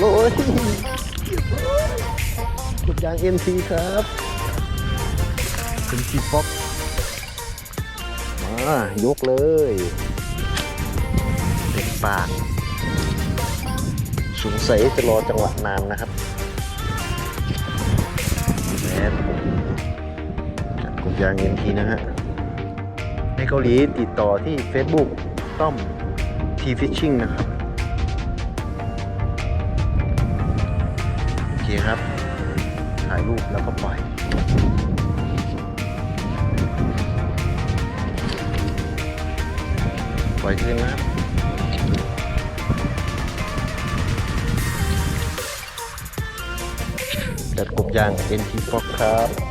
เลยกดยาง NT ครับเป็นทีฟ็อกมายกเลยเต็มปากสงสัยจะรอจังหวะนานนะครับแล้วจัดกดยาง NT นะฮะ ในเกาหลีติดต่อที่ Facebook ต้อม T Fishing นะครับ คครับ ถ่ายรูปแล้วก็ปล่อยปล่อยคืนนะครับจัดกบยาง NT Fox ครับ